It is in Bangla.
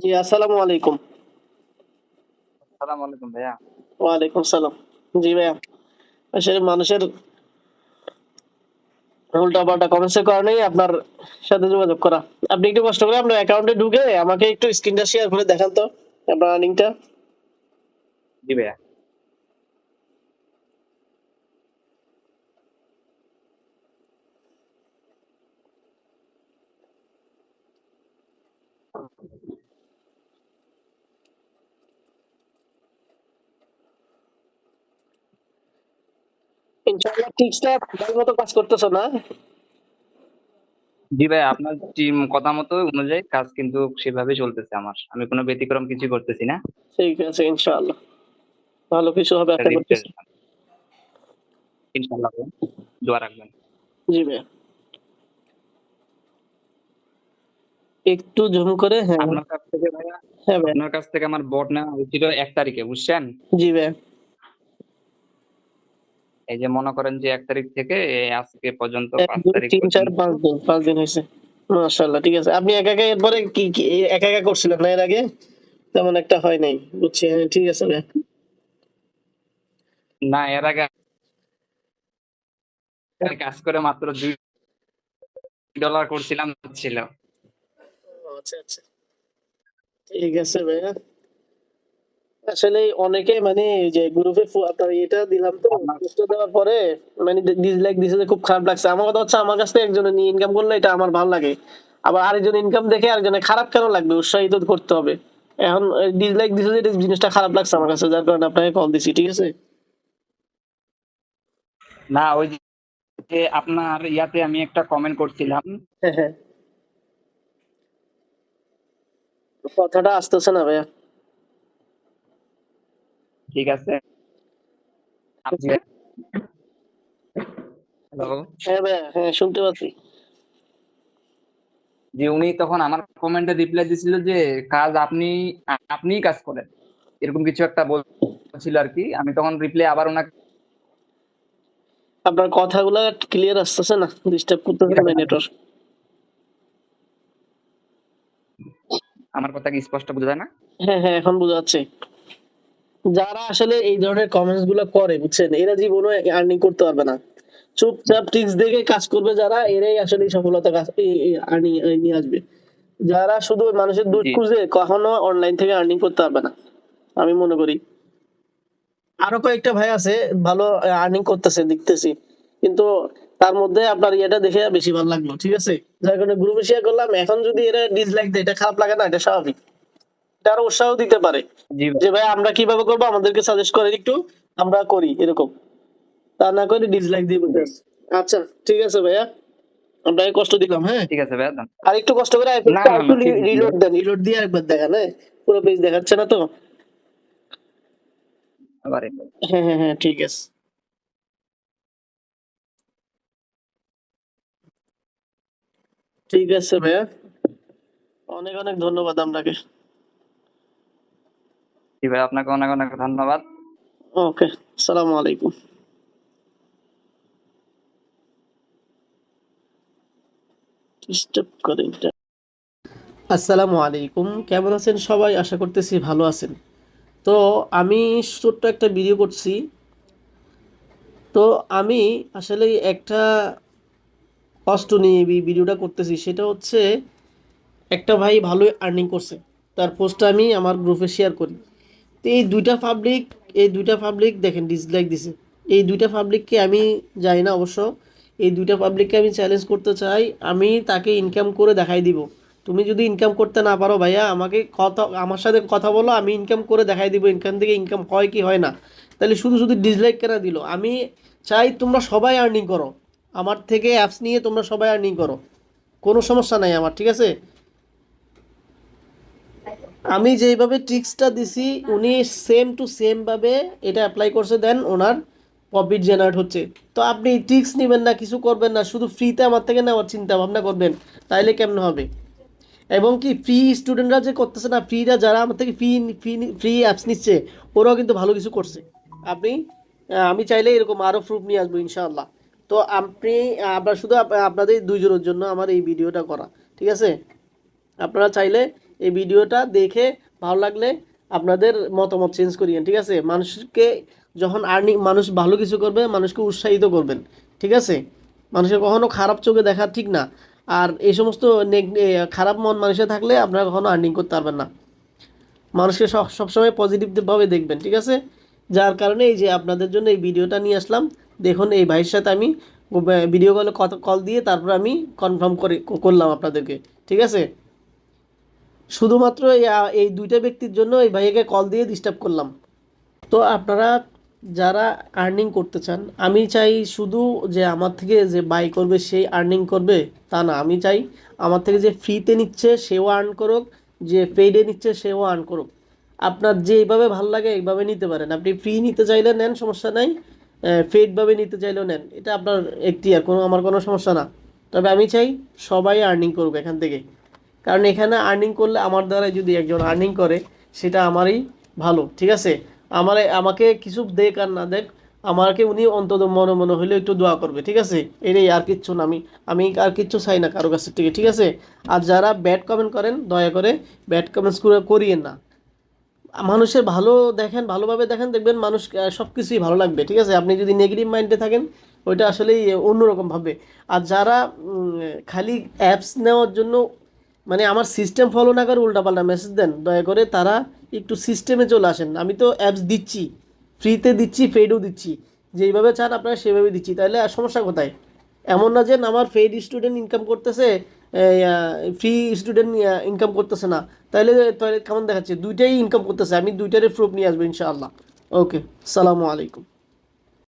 জি আসসালামু আলাইকুম। আসসালামু আলাইকুম ভাইয়া। ওয়ালাইকুম সালাম জি ভাইয়া আসলে মানুষের উল্টা পাল্টা কমেন্টসের কারণেই আপনার সাথে যোগাযোগ করা। আপনি একটু কষ্ট করে আপনার অ্যাকাউন্টে ঢুকে আমাকে একটু স্ক্রিনটা শেয়ার করে দেখান তো আপনার আর্নিংটা জি ভাইয়া ইনশাআল্লাহ টিপসটা মতো কাজ করতেছো না? জি ভাই আপনার টিম কথা মতো অনুযায়ী কাজ কিন্তু সেভাবে চলতেছে আমার। আমি কোনো ব্যতিক্রম কিছু করতেছি না। ঠিক আছে ইনশাআল্লাহ। ভালো কিছু হবে আশা করতেছি। ইনশাল্লাহ ভাইয়া। দোয়া রাখবেন। জি ভাইয়া একটু জুম করে হ্যাঁ। আপনার কাছ থেকে ভাইয়া হ্যাঁ ভাইয়া আপনার কাছ থেকে আমার বট নেওয়া হয়েছিল এক তারিখে বুঝছেন? জি ভাইয়া এই যে মনে করেন যে এক তারিখ থেকে এই আজকে পর্যন্ত পাঁচ তারিখ তিন চার পাঁচ দিন পাঁচ দিন হয়েছে। মাশাআল্লাহ ঠিক আছে। আপনি একা একা এরপরে কি কি একা একা করছিলেন না? এর আগে তেমন একটা হয় নাই বুঝছি ঠিক আছে না এর আগে কাজ করে মাত্র দুই ডলার করছিলাম ছিল। আচ্ছা আচ্ছা। ঠিক আছে ভাইয়া। আসলে অনেকে মানে যে গ্রুপে আপনার এটা দিলাম তো পোস্ট দেওয়ার পরে মানে ডিসলাইক দিছে যে খুব খারাপ লাগছে। আমার কথা হচ্ছে আমার কাছ থেকে একজনে নিয়ে ইনকাম করলে এটা আমার ভালো লাগে। আবার আরেকজন ইনকাম দেখে আরেকজনের খারাপ কেন লাগবে? উৎসাহিত করতে হবে। এখন ডিসলাইক দিছে যে জিনিসটা খারাপ লাগছে আমার কাছে যার কারণে আপনাকে কল দিছি ঠিক আছে? না ওই যে আপনার ইয়াতে আমি একটা কমেন্ট করছিলাম। হ্যাঁ হ্যাঁ। কথাটা আসতেছে না ভাইয়া। ঠিক আছে? হ্যালো হ্যাঁ হ্যাঁ শুনতে পাচ্ছি। যে উনি তখন আমার কমেন্টে রিপ্লাই দিছিল যে কাজ আপনি আপনিই কাজ করেন। এরকম কিছু একটা বলছিল আর কি। আমি তখন রিপ্লাই আবার ওনাকে আপনার কথাগুলো ক্লিয়ার আসতেছে না? ডিস্টার্ব করতেছে নেটওয়ার্ক আমার কথা কি স্পষ্ট বোঝা যায় না? হ্যাঁ হ্যাঁ এখন বোঝা যাচ্ছে। যারা আসলে এই ধরনের কমেন্টসগুলো করে বুঝছেন? এরা জীবনে আর্নিং করতে পারবে না। চুপচাপ টিক্স দেখে কাজ করবে যারা এরাই আসলে সফলতা আর্নিং নিয়ে আসবে। যারা শুধু মানুষের দুধ খুঁজে কখনো অনলাইন থেকে আর্নিং করতে পারবে না আমি মনে করি। আরও কয়েকটা ভাই আছে ভালো আর্নিং করতেছে দেখতেছি। কিন্তু তার মধ্যে আপনার ইয়েটা দেখে বেশি ভালো লাগল ঠিক আছে? যার কারণে গ্রুপে শেয়ার করলাম। এখন যদি এরা ডিসলাইক দেয় এটা খারাপ লাগে না এটা স্বাভাবিক। আরও উৎসাহ দিতে পারে। যে ভাই আমরা কীভাবে করব? আমাদেরকে সাজেস্ট করেন একটু আমরা করি। এরকম। তা না করে ডিসলাইক দিয়ে বলতে আচ্ছা ঠিক আছে ভাইয়া। আপনাকে কষ্ট দিলাম হ্যাঁ? ঠিক আছে ভাইয়া আর একটু কষ্ট করে। রিলোড দেন। রিলোড দিয়ে একবার দেখান হ্যাঁ? পুরো পেজ দেখাচ্ছে না তো? আবার হ্যাঁ হ্যাঁ হ্যাঁ ঠিক আছে। ঠিক আছে ভাইয়া। অনেক অনেক ধন্যবাদ আপনাকে। জি ভাই আপনাকে অনেক অনেক ধন্যবাদ। ওকে আসসালামু আলাইকুম। আসসালামু আলাইকুম কেমন আছেন সবাই? আশা করতেছি ভালো আছেন। তো আমি ছোট্ট একটা ভিডিও করছি। তো আমি আসলে একটা কষ্ট নিয়ে এই ভিডিওটা করতেছি সেটা হচ্ছে একটা ভাই ভালোই আর্নিং করছে। তার পোস্টটা আমি আমার গ্রুপে শেয়ার করি। তো এই দুইটা পাবলিক এই দুইটা পাবলিক দেখেন ডিসলাইক দিছে। এই দুইটা পাবলিককে আমি জানি না অবশ্য। এই দুইটা পাবলিককে আমি চ্যালেঞ্জ করতে চাই, আমি তাকে ইনকাম করে দেখাই দিব। তুমি যদি ইনকাম করতে না পারো ভাইয়া, আমাকে কথা, আমার সাথে কথা বলো, আমি ইনকাম করে দেখাই দিব। ইনকাম থেকে ইনকাম হয় কি হয় না। তাহলে শুধু শুধু ডিসলাইক কেন দিল। আমি চাই তোমরা সবাই আর্নিং করো। আমার থেকে অ্যাপস নিয়ে তোমরা সবাই আর্নিং করো। কোনো সমস্যা নাই আমার, ঠিক আছে? আমি যেইভাবে ট্রিক্সটা দিছি, উনি সেম টু সেম ভাবে এটা অ্যাপ্লাই করছে দেন ওনার প্রফিট জেনারেট হচ্ছে। তো আপনি ট্রিক্স নেবেন না, কিছু করবেন না, শুধু ফ্রিতে আমার থেকে নেওয়ার চিন্তা ভাবনা করবেন, তাইলে কেমন হবে? এবং কি ফ্রি স্টুডেন্টরা যে করতেছে না ফ্রিরা যারা আমার থেকে ফ্রি ফ্রি ফ্রি অ্যাপস নিচ্ছে, ওরাও কিন্তু ভালো কিছু করছে। আপনি আমি চাইলে এরকম আরও প্রুফ নিয়ে আসব, ইনশাআল্লাহ। তো আপনি আপনার শুধু আপনাদের দুইজনের জন্য আমার এই ভিডিওটা করা, ঠিক আছে? আপনারা চাইলে এই ভিডিওটা দেখে ভালো লাগলে আপনাদের মতামত চেঞ্জ করিয়েন, ঠিক আছে? মানুষকে যখন আর্নিং মানুষ ভালো কিছু করবে, মানুষকে উৎসাহিত করবেন, ঠিক আছে? মানুষের কখনো খারাপ চোখে দেখা ঠিক না। আর এই সমস্ত খারাপ মন মানুষে থাকলে আপনারা কখনো আর্নিং করতে পারবেন না। মানুষকে সব, সবসময় পজিটিভভাবে দেখবেন, ঠিক আছে? যার কারণে এই যে আপনাদের জন্য এই ভিডিওটা নিয়ে আসলাম। দেখুন, এই ভাইয়ের সাথে আমি ভিডিও কলে কল দিয়ে তারপর আমি কনফার্ম করে করলাম আপনাদেরকে, ঠিক আছে? শুধুমাত্র এই- দুইটা ব্যক্তির জন্য এই ভাইয়াকে কল দিয়ে ডিস্টার্ব করলাম। তো আপনারা যারা আর্নিং করতে চান, আমি চাই শুধু যে আমার থেকে যে বাই করবে সেই আর্নিং করবে, তা না, আমি চাই আমার থেকে যে ফ্রিতে নিচ্ছে সেও আর্ন করুক, যে পেইডে নিচ্ছে সেও আর্ন করুক। আপনার যে এইভাবে ভালো লাগে এইভাবে নিতে পারেন। আপনি ফ্রি নিতে চাইলে নেন, সমস্যা নাই। পেইডভাবে নিতে চাইলেও নেন। এটা আপনার একটি আর কোনো, আমার কোনো সমস্যা না। তবে আমি চাই সবাই আর্নিং করুক এখান থেকে। কারণ এখানে আর্নিং করলে আমার দ্বারা যদি একজন আর্নিং করে, সেটা আমারই ভালো, ঠিক আছে? আমার, আমাকে কিছু দেখ আর না দেখ, আমাকে উনি অন্তত মনে মনে হলে একটু দোয়া করবে, ঠিক আছে? এটাই আর কিচ্ছু না, আমি আমি আর কিচ্ছু চাই না কারও কাছে থেকে, ঠিক আছে? আর যারা ব্যাড কমেন্ট করেন, দয়া করে ব্যাড কমেন্টস করে, করিয়েন না। মানুষের ভালো দেখেন, ভালোভাবে দেখেন, দেখবেন মানুষ সব কিছুই ভালো লাগবে, ঠিক আছে? আপনি যদি নেগেটিভ মাইন্ডে থাকেন, ওইটা আসলেই অন্যরকম ভাবে। আর যারা খালি অ্যাপস নেওয়ার জন্য মানে আমার সিস্টেম ফলো না করে উল্টাপাল্টা মেসেজ দেন, দয়া করে তারা একটু সিস্টেমে চলে আসেন। আমি তো অ্যাপস দিচ্ছি ফ্রিতে দিচ্ছি পেইডও দিচ্ছি। যেইভাবে চান আপনারা সেভাবে দিচ্ছি। তাহলে সমস্যা কোথায়? এমন না যে আমার পেইড স্টুডেন্ট ইনকাম করতেছে ফ্রি স্টুডেন্ট ইনকাম করতেছে না। তাহলে তাহলে কেমন দেখাচ্ছে? দুইটাই ইনকাম করতেছে, আমি দুইটারই প্রুফ নিয়ে আসব ইনশাআল্লাহ। ওকে সালামু আলাইকুম।